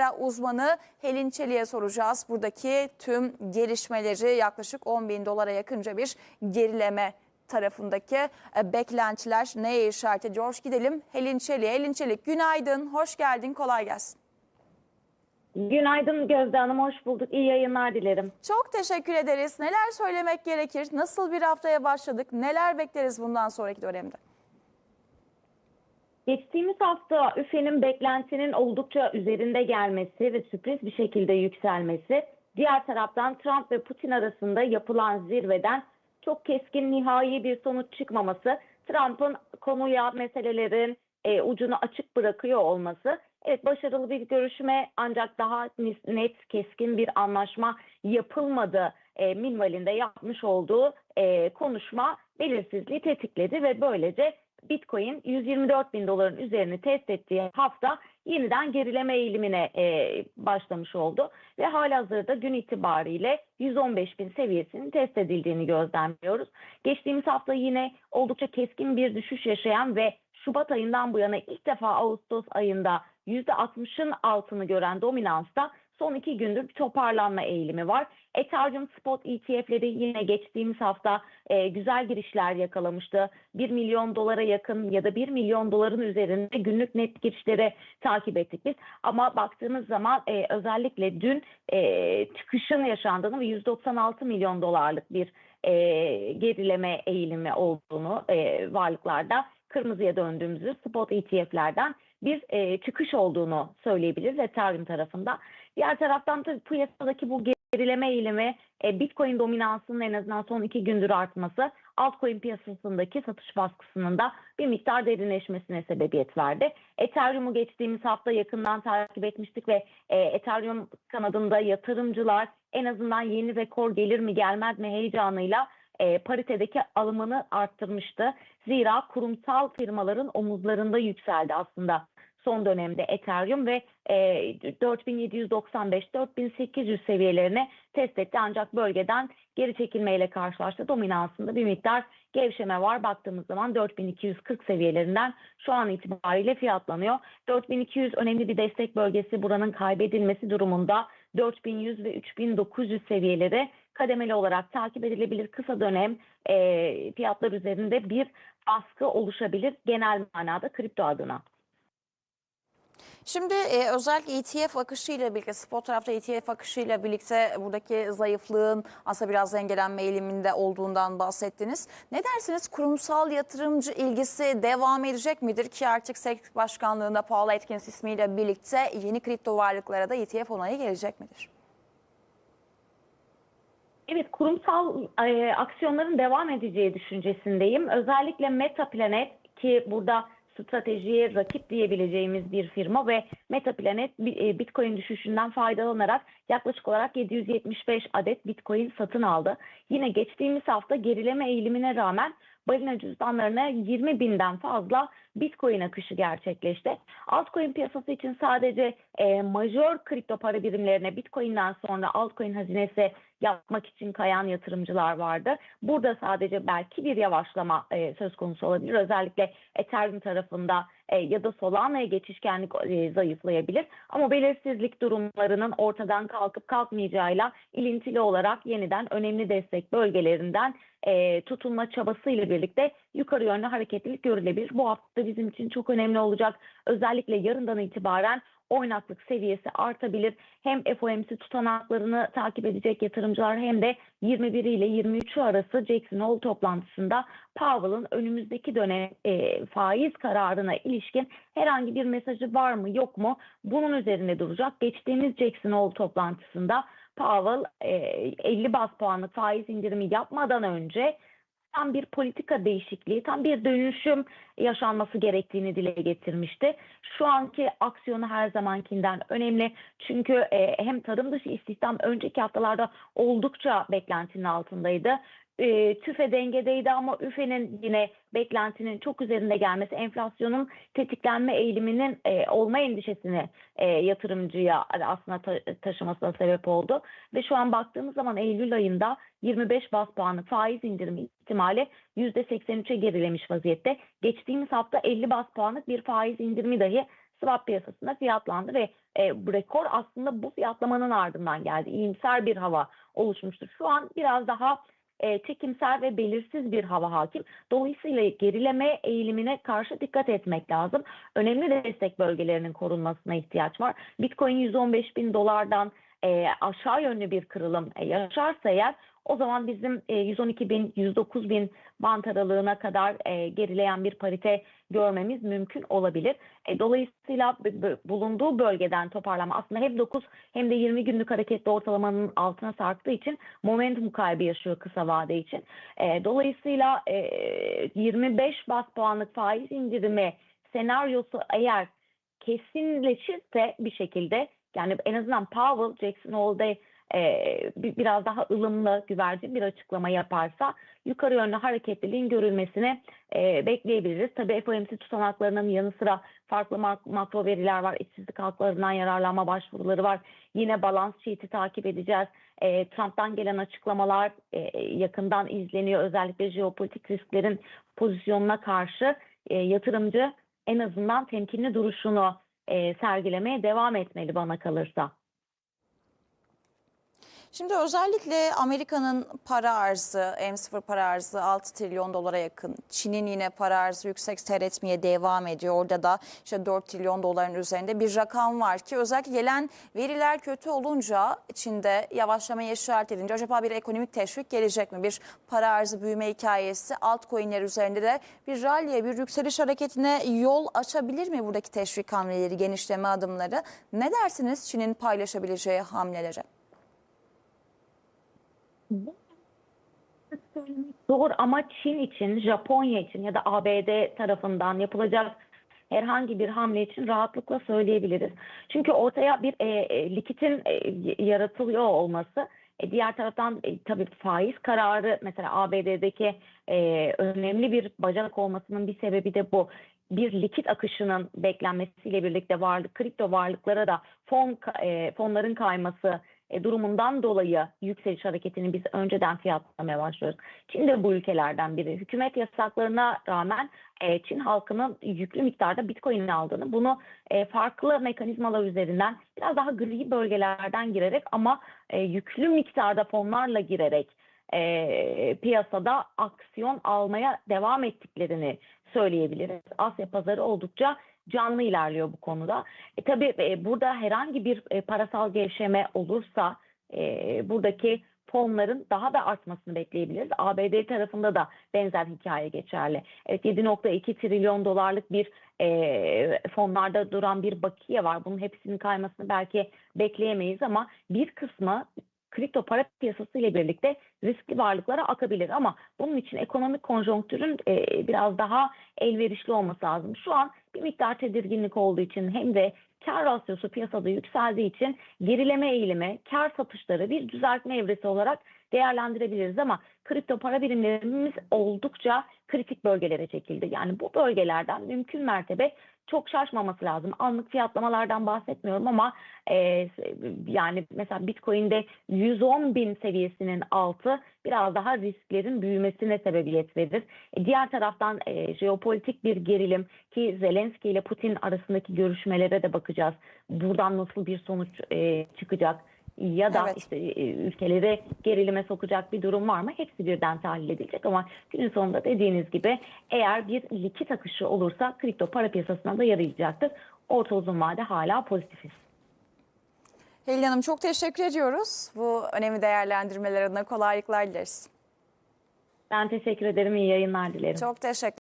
para uzmanı Helin Çelik'e soracağız. Buradaki tüm gelişmeleri yaklaşık 10 bin dolara yakınca bir gerileme tarafındaki e, beklentiler neye işaret ediyor? Gidelim Helin Çelik'e. Helin Çelik günaydın, hoş geldin, kolay gelsin. Günaydın Gözde Hanım, hoş bulduk. İyi yayınlar dilerim. Çok teşekkür ederiz. Neler söylemek gerekir? Nasıl bir haftaya başladık? Neler bekleriz bundan sonraki dönemde? Geçtiğimiz hafta üfenin beklentinin oldukça üzerinde gelmesi ve sürpriz bir şekilde yükselmesi, diğer taraftan Trump ve Putin arasında yapılan zirveden çok keskin nihai bir sonuç çıkmaması, Trump'ın konuya meselelerin e, ucunu açık bırakıyor olması, evet başarılı bir görüşme ancak daha net, keskin bir anlaşma yapılmadı e, minvalinde yapmış olduğu e, konuşma belirsizliği tetikledi ve böylece Bitcoin 124 bin doların üzerini test ettiği hafta yeniden gerileme eğilimine e, başlamış oldu ve halihazırda gün itibariyle 115 bin seviyesinin test edildiğini gözlemliyoruz. Geçtiğimiz hafta yine oldukça keskin bir düşüş yaşayan ve Şubat ayından bu yana ilk defa Ağustos ayında %60'ın altını gören dominansta son iki gündür bir toparlanma eğilimi var. Ethereum Spot ETF'leri yine geçtiğimiz hafta e, güzel girişler yakalamıştı. 1 milyon dolara yakın ya da 1 milyon doların üzerinde günlük net girişleri takip ettik biz. Ama baktığımız zaman e, özellikle dün e, çıkışın yaşandığını ve 196 milyon dolarlık bir e, gerileme eğilimi olduğunu e, varlıklarda kırmızıya döndüğümüzü spot ETF'lerden bir e, çıkış olduğunu söyleyebiliriz Ethereum tarafında. Diğer taraftan tabii piyasadaki bu gerileme eğilimi e, Bitcoin dominansının en azından son iki gündür artması altcoin piyasasındaki satış baskısının da bir miktar derinleşmesine sebebiyet verdi. Ethereum'u geçtiğimiz hafta yakından takip etmiştik ve e, Ethereum kanadında yatırımcılar en azından yeni rekor gelir mi gelmez mi heyecanıyla e, paritedeki alımını arttırmıştı. Zira kurumsal firmaların omuzlarında yükseldi aslında son dönemde Ethereum ve e, 4795-4800 seviyelerine test etti. Ancak bölgeden geri çekilmeyle karşılaştı. Dominansında bir miktar gevşeme var. Baktığımız zaman 4240 seviyelerinden şu an itibariyle fiyatlanıyor. 4200 önemli bir destek bölgesi. Buranın kaybedilmesi durumunda 4100 ve 3900 seviyeleri kademeli olarak takip edilebilir. Kısa dönem e, fiyatlar üzerinde bir baskı oluşabilir genel manada kripto adına. Şimdi e, özellikle ETF akışıyla birlikte, spot tarafta ETF akışıyla birlikte buradaki zayıflığın aslında biraz dengelenme eğiliminde olduğundan bahsettiniz. Ne dersiniz kurumsal yatırımcı ilgisi devam edecek midir ki artık SEC Başkanlığı'nda Paula Atkins ismiyle birlikte yeni kripto varlıklara da ETF onayı gelecek midir? Evet, kurumsal e, aksiyonların devam edeceği düşüncesindeyim. Özellikle Metaplanet ki burada stratejiye rakip diyebileceğimiz bir firma ve Metaplanet e, Bitcoin düşüşünden faydalanarak yaklaşık olarak 775 adet Bitcoin satın aldı. Yine geçtiğimiz hafta gerileme eğilimine rağmen balina cüzdanlarına 20 binden fazla Bitcoin akışı gerçekleşti. Altcoin piyasası için sadece e, majör kripto para birimlerine Bitcoin'den sonra altcoin hazinesi yapmak için kayan yatırımcılar vardı. Burada sadece belki bir yavaşlama e, söz konusu olabilir. Özellikle Ethereum tarafında e, ya da Solana'ya geçişkenlik e, zayıflayabilir. Ama belirsizlik durumlarının ortadan kalkıp kalkmayacağıyla ilintili olarak yeniden önemli destek bölgelerinden e, tutunma çabasıyla birlikte yukarı yönlü hareketlilik görülebilir. Bu hafta bizim için çok önemli olacak. Özellikle yarından itibaren oynaklık seviyesi artabilir. Hem FOMC tutanaklarını takip edecek yatırımcılar hem de 21 ile 23'ü arası Jackson Hole toplantısında Powell'ın önümüzdeki dönem e, faiz kararına ilişkin herhangi bir mesajı var mı yok mu bunun üzerinde duracak. Geçtiğimiz Jackson Hole toplantısında Powell e, 50 bas puanlık faiz indirimi yapmadan önce tam bir politika değişikliği, tam bir dönüşüm yaşanması gerektiğini dile getirmişti. Şu anki aksiyonu her zamankinden önemli. Çünkü e, hem tarım dışı istihdam önceki haftalarda oldukça beklentinin altındaydı e, tüfe dengedeydi ama üfenin yine beklentinin çok üzerinde gelmesi enflasyonun tetiklenme eğiliminin e, olma endişesini e, yatırımcıya aslında ta, taşımasına sebep oldu. Ve şu an baktığımız zaman Eylül ayında 25 bas puanlık faiz indirimi ihtimali %83'e gerilemiş vaziyette. Geçtiğimiz hafta 50 bas puanlık bir faiz indirimi dahi swap piyasasında fiyatlandı ve e, bu rekor aslında bu fiyatlamanın ardından geldi. İyimser bir hava oluşmuştur. Şu an biraz daha e, çekimser ve belirsiz bir hava hakim. Dolayısıyla gerileme eğilimine karşı dikkat etmek lazım. Önemli destek bölgelerinin korunmasına ihtiyaç var. Bitcoin 115 bin dolardan e, aşağı yönlü bir kırılım e, yaşarsa eğer o zaman bizim e, 112 bin, 109 bin bant aralığına kadar e, gerileyen bir parite görmemiz mümkün olabilir. E, dolayısıyla bulunduğu bölgeden toparlama aslında hem 9 hem de 20 günlük hareketli ortalamanın altına sarktığı için momentum kaybı yaşıyor kısa vade için. E, dolayısıyla e, 25 bas puanlık faiz indirimi senaryosu eğer kesinleşirse bir şekilde yani en azından Powell Jackson Hole'de e, bi- biraz daha ılımlı, güvercin bir açıklama yaparsa yukarı yönlü hareketliliğin görülmesini e, bekleyebiliriz. Tabii FOMC tutanaklarının yanı sıra farklı mak- makro veriler var. İşsizlik haklarından yararlanma başvuruları var. Yine balans sheet'i takip edeceğiz. E, Trump'tan gelen açıklamalar e, yakından izleniyor. Özellikle jeopolitik risklerin pozisyonuna karşı e, yatırımcı en azından temkinli duruşunu e, sergilemeye devam etmeli bana kalırsa. Şimdi özellikle Amerika'nın para arzı, M0 para arzı 6 trilyon dolara yakın. Çin'in yine para arzı yüksek seyretmeye devam ediyor. Orada da işte 4 trilyon doların üzerinde bir rakam var ki özellikle gelen veriler kötü olunca Çin'de yavaşlamaya işaret edince acaba bir ekonomik teşvik gelecek mi? Bir para arzı büyüme hikayesi altcoin'ler üzerinde de bir rally'e, bir yükseliş hareketine yol açabilir mi buradaki teşvik hamleleri, genişleme adımları? Ne dersiniz Çin'in paylaşabileceği hamlelere? Zor ama Çin için, Japonya için ya da ABD tarafından yapılacak herhangi bir hamle için rahatlıkla söyleyebiliriz. Çünkü ortaya bir e, e, likitin e, yaratılıyor olması, e, diğer taraftan e, tabii faiz kararı mesela ABD'deki e, önemli bir bacak olmasının bir sebebi de bu. Bir likit akışının beklenmesiyle birlikte varlık, kripto varlıklara da fon e, fonların kayması e, durumundan dolayı yükseliş hareketini biz önceden fiyatlamaya başlıyoruz. Çin de bu ülkelerden biri. Hükümet yasaklarına rağmen e, Çin halkının yüklü miktarda Bitcoin aldığını, bunu e, farklı mekanizmalar üzerinden biraz daha gri bölgelerden girerek ama yüklü miktarda fonlarla girerek piyasada aksiyon almaya devam ettiklerini söyleyebiliriz. Asya pazarı oldukça canlı ilerliyor bu konuda. E, tabii e, burada herhangi bir e, parasal gevşeme olursa e, buradaki fonların daha da artmasını bekleyebiliriz. ABD tarafında da benzer hikaye geçerli. Evet 7.2 trilyon dolarlık bir e, fonlarda duran bir bakiye var. Bunun hepsinin kaymasını belki bekleyemeyiz ama bir kısmı kripto para piyasası ile birlikte riskli varlıklara akabilir ama bunun için ekonomik konjonktürün e, biraz daha elverişli olması lazım. Şu an bir miktar tedirginlik olduğu için hem de kar rasyosu piyasada yükseldiği için gerileme eğilimi, kar satışları bir düzeltme evresi olarak değerlendirebiliriz ama kripto para birimlerimiz oldukça kritik bölgelere çekildi. Yani bu bölgelerden mümkün mertebe çok şaşmaması lazım. Anlık fiyatlamalardan bahsetmiyorum ama e, yani mesela Bitcoin'de 110 bin seviyesinin altı biraz daha risklerin büyümesine sebebiyet verir. E, diğer taraftan e, jeopolitik bir gerilim ki Zelenski ile Putin arasındaki görüşmelere de bakacağız. Buradan nasıl bir sonuç e, çıkacak? Ya da Evet. işte e, ülkeleri gerilime sokacak bir durum var mı? Hepsi birden tahlil edilecek ama günün sonunda dediğiniz gibi eğer bir likit akışı olursa kripto para piyasasına da yarayacaktır. Orta uzun vade hala pozitifiz. Helin Hanım çok teşekkür ediyoruz. Bu önemli değerlendirmeler adına kolaylıklar dileriz. Ben teşekkür ederim. İyi yayınlar dilerim. Çok teşekkür